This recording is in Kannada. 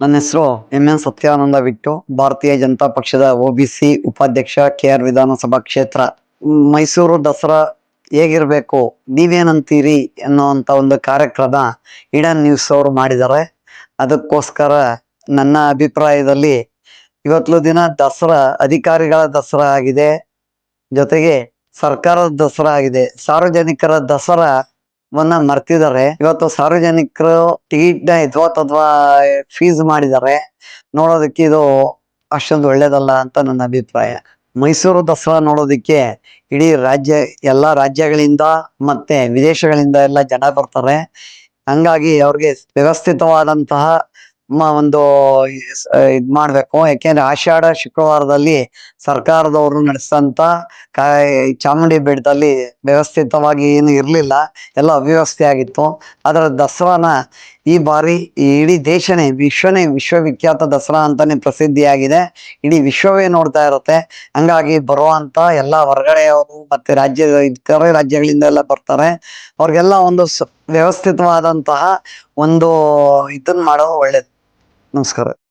ನನ್ನ ಹೆಸರು ಎಂ ಎನ್ ಸತ್ಯಾನಂದ ಬಿಟ್ಟು ಭಾರತೀಯ ಜನತಾ ಪಕ್ಷದ ಒಬಿಸಿ ಉಪಾಧ್ಯಕ್ಷ ಕೆ ಆರ್ ವಿಧಾನಸಭಾ ಕ್ಷೇತ್ರ. ಮೈಸೂರು ದಸರಾ ಹೇಗಿರಬೇಕು, ನೀವೇನಂತೀರಿ ಅನ್ನುವಂತ ಒಂದು ಕಾರ್ಯಕ್ರಮ ಇಡನ್ ನ್ಯೂಸ್ ಅವರು ಮಾಡಿದ್ದಾರೆ. ಅದಕ್ಕೋಸ್ಕರ ನನ್ನ ಅಭಿಪ್ರಾಯದಲ್ಲಿ ಇವತ್ತು ದಿನ ದಸರಾ, ಅಧಿಕಾರಿಗಳ ದಸರಾ ಆಗಿದೆ. ಜೊತೆಗೆ ಸರ್ಕಾರದ ದಸರಾ ಆಗಿದೆ. ಸಾರ್ವಜನಿಕರ ದಸರಾ ವನ್ನ ಮರ್ತಿದ್ದಾರೆ. ಇವತ್ತು ಸಾರ್ವಜನಿಕರು ಟಿಕೆಟ್ನ ಅಥವಾ ಫೀಸ್ ಮಾಡಿದ್ದಾರೆ. ನೋಡೋದಕ್ಕೆ ಇದು ಅಷ್ಟೊಂದು ಒಳ್ಳೇದಲ್ಲ ಅಂತ ನನ್ನ ಅಭಿಪ್ರಾಯ. ಮೈಸೂರು ದಸರಾ ನೋಡೋದಕ್ಕೆ ಇಡೀ ರಾಜ್ಯ, ಎಲ್ಲ ರಾಜ್ಯಗಳಿಂದ ಮತ್ತೆ ವಿದೇಶಗಳಿಂದ ಎಲ್ಲ ಜನ ಬರ್ತಾರೆ. ಹಂಗಾಗಿ ಅವ್ರಿಗೆ ವ್ಯವಸ್ಥಿತವಾದಂತಹ ಒಂದು ಇದ್ ಮಾಡ್ಬೇಕು. ಯಾಕೆಂದ್ರೆ ಆಷಾಢ ಶುಕ್ರವಾರದಲ್ಲಿ ಸರ್ಕಾರದವರು ನಡೆಸಂತ ಕಾಯ್ ಚಾಮುಂಡಿ ಬೆಟ್ಟದಲ್ಲಿ ವ್ಯವಸ್ಥಿತವಾಗಿ ಏನು ಇರಲಿಲ್ಲ. ಎಲ್ಲ ಅವ್ಯವಸ್ಥೆ ಆಗಿತ್ತು. ಅದರ ದಸರಾನ ಈ ಬಾರಿ ಇಡೀ ದೇಶನೇ, ವಿಶ್ವನೇ ವಿಶ್ವವಿಖ್ಯಾತ ದಸರಾ ಅಂತಾನೆ ಪ್ರಸಿದ್ಧಿಯಾಗಿದೆ. ಇಡೀ ವಿಶ್ವವೇ ನೋಡ್ತಾ ಇರುತ್ತೆ. ಹಂಗಾಗಿ ಬರುವಂತ ಎಲ್ಲ ಹೊರಗಡೆಯವರು ಮತ್ತೆ ರಾಜ್ಯದ ಇತರೆ ರಾಜ್ಯಗಳಿಂದ ಎಲ್ಲ ಬರ್ತಾರೆ. ಅವ್ರಿಗೆಲ್ಲ ಒಂದು ವ್ಯವಸ್ಥಿತವಾದಂತಹ ಒಂದು ಇದನ್ನ ಮಾಡೋದು ಒಳ್ಳೇದು. നമസ്കാരം